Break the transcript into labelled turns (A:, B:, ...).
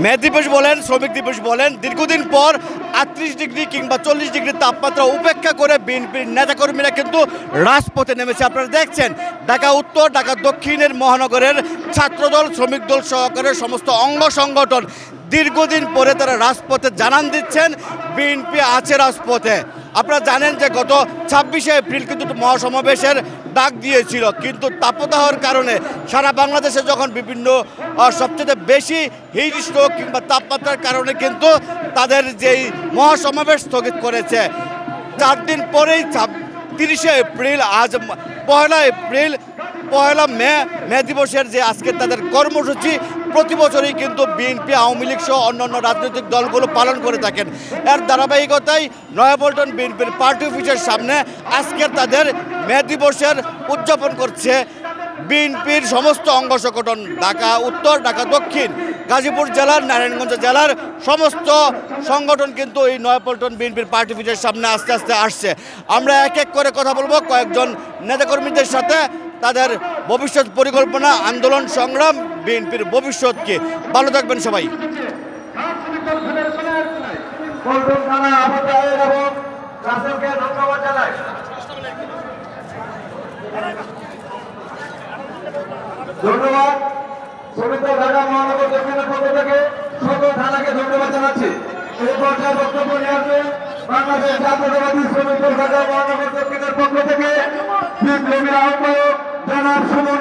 A: মে দিবস বলেন শ্রমিক দিবস বলেন দীর্ঘদিন পর আটত্রিশ ডিগ্রি কিংবা চল্লিশ ডিগ্রি তাপমাত্রা উপেক্ষা করে বিএনপির নেতাকর্মীরা কিন্তু রাজপথে নেমেছে। আপনারা দেখছেন ঢাকা উত্তর, ঢাকা দক্ষিণের মহানগরের ছাত্রদল, শ্রমিক দল সহকারে সমস্ত অঙ্গ সংগঠন দীর্ঘদিন পরে তারা রাজপথে জানান দিচ্ছেন, বিএনপি আছে রাজপথে। আপনারা জানেন যে গত ছাব্বিশে এপ্রিল কিন্তু মহাসমাবেশের ডাক দিয়েছিল, কিন্তু তাপদাহর কারণে সারা বাংলাদেশে যখন বিভিন্ন সবচেয়ে বেশি হিট স্ট্রোক কিংবা তাপমাত্রার কারণে কিন্তু তাদের যেই মহাসমাবেশ স্থগিত করেছে। চার দিন পরেই তিরিশে এপ্রিল, আজ পয়লা এপ্রিল, পয়লা মে মে দিবসের যে আজকে তাদের কর্মসূচি, প্রতি বছরই কিন্তু বিএনপি, আওয়ামী লীগ সহ অন্যান্য রাজনৈতিক দলগুলো পালন করে থাকেন। এর ধারাবাহিকতায় নয়াপল্টন বিএনপির পার্টি অফিসের সামনে আজকের তাদের মে দিবসের উদযাপন করছে বিএনপির সমস্ত অঙ্গ সংগঠন, ঢাকা, উত্তর ঢাকা, দক্ষিণ, গাজীপুর জেলার, নারায়ণগঞ্জ জেলার সমস্ত সংগঠন কিন্তু এই নয়াপল্টন বিএনপির পার্টি অফিসের সামনে আস্তে আস্তে আসছে। আমরা এক এক করে কথা বলব, কয়েকজন নেতাকর্মীদের সাথে তাদের ভবিষ্যৎ পরিকল্পনা, আন্দোলন, সংগ্রাম, বিএনপির ভবিষ্যৎকে ভালো থাকবেন সবাই।
B: ধন্যবাদ জানাই। ধন্যবাদ। দল ঢাকা মহানগর দক্ষিণের পক্ষ থেকে সকল থানাকে ধন্যবাদ জানাচ্ছি। এই পর্যায়ে বক্তব্য নিয়ে আসবে বাংলাদেশ জাতীয়তাবাদী শ্রমিক ঢাকা মহানগর দক্ষিণের পক্ষ থেকে বিপ্লবী আহ্বায়ক জনাব সুমন